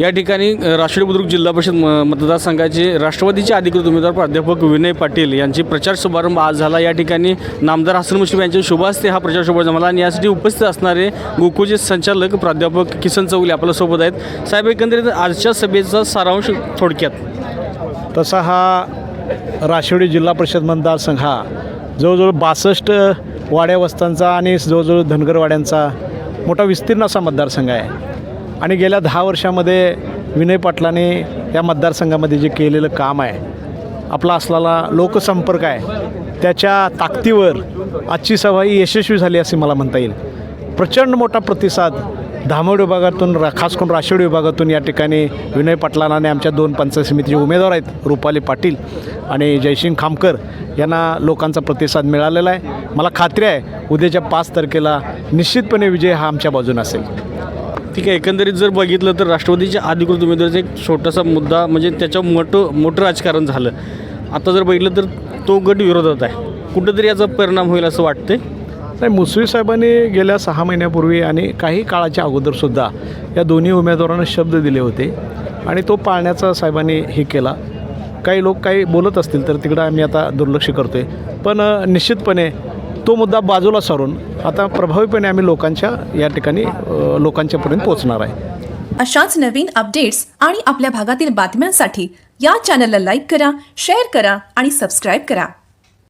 या ठिकाणी राष्ट्रीय बुद्रुक जिल्हा परिषद म- मतदारसंघाचे राष्ट्रवादीचे अधिकृत उमेदवार प्राध्यापक विनय पाटील यांची प्रचार शुभारंभ आज झाला. या ठिकाणी नामदार हसन मुश्रीफ यांच्या शुभ हा प्रचार शुभारंभ झाला आणि यासाठी उपस्थित असणारे गोकुळचे संचालक प्राध्यापक किसन चौले आपल्यासोबत आहेत. साहेब एकंदरीत आजच्या सभेचा सारांश थोडक्यात. तसा हा राशिवडी जिल्हा परिषद मतदारसंघ हा जवळजवळ बासष्ट वाड्यावस्तांचा आणि जवळजवळ धनगरवाड्यांचा मोठा विस्तीर्ण असा मतदारसंघ आहे. आणि गेल्या दहा वर्षामध्ये विनय पाटलाने या मतदारसंघामध्ये जे केलेलं काम आहे आपला असलेला लोकसंपर्क आहे त्याच्या ताकदीवर आजची सभा ही यशस्वी झाली असे मला म्हणता येईल. प्रचंड मोठा प्रतिसाद धामोड विभागातून रा खास करून राशिवड विभागातून या ठिकाणी विनय पाटलांना आणि आमच्या दोन पंचायत समितीचे उमेदवार आहेत रुपाली पाटील आणि जयसिंग खामकर यांना लोकांचा प्रतिसाद मिळालेला आहे. मला खात्री आहे उद्याच्या पाच तारखेला निश्चितपणे विजय हा आमच्या बाजूने असेल. ठीक आहे एकंदरीत जर बघितलं तर राष्ट्रवादीच्या अधिकृत उमेदवाराचा एक छोटासा मुद्दा म्हणजे त्याच्या मोठं मोठं राजकारण झालं. आता जर बघितलं तर तो गट विरोधात आहे. कुठंतरी याचा परिणाम होईल असं वाटते नाही मुसवी साहेबांनी गेल्या सहा महिन्यापूर्वी आणि काही काळाच्या अगोदरसुद्धा या दोन्ही उमेदवारांना शब्द दिले होते आणि तो पाळण्याचा साहेबांनी हे केला. काही लोक काही बोलत असतील तर तिकडं आम्ही आता दुर्लक्ष करतो आहे पण निश्चितपणे तो मुद्दा बाजूला सारून आता प्रभावीपणे आम्ही लोकांच्या या ठिकाणी लोकांच्यापर्यंत पोहोचणार आहे. अशाच नवीन अपडेट्स आणि आपल्या भागातील बातम्यांसाठी या चॅनलला लाईक करा शेअर करा आणि सबस्क्राईब करा.